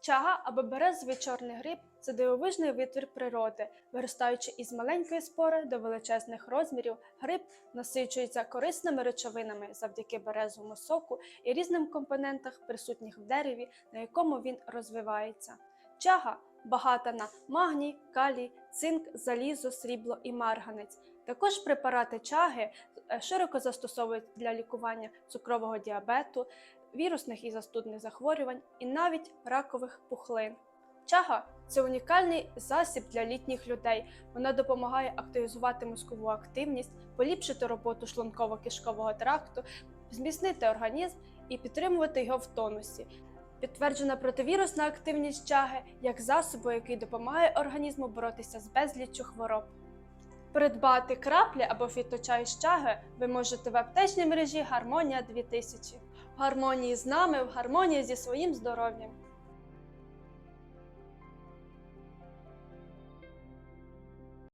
Чага або березовий чорний гриб це дивовижний витвір природи. Виростаючи із маленької спори до величезних розмірів, гриб насичується корисними речовинами завдяки березовому соку і різним компонентах, присутніх в дереві, на якому він розвивається. Чага багата на магній, калій, цинк, залізо, срібло і марганець. Також препарати чаги е, широко застосовують для лікування цукрового діабету, вірусних і застудних захворювань і навіть ракових пухлин. Чага це унікальний засіб для літніх людей. Вона допомагає активізувати мозкову активність, поліпшити роботу шлунково-кишкового тракту, зміцнити організм і підтримувати його в тонусі. Підтверджена противірусна активність чаги як засобу, який допомагає організму боротися з безліччю хвороб. Придбати краплі або фіточай з чаги ви можете в аптечній мережі Гармонія 2000. В гармонії з нами, в гармонії зі своїм здоров'ям.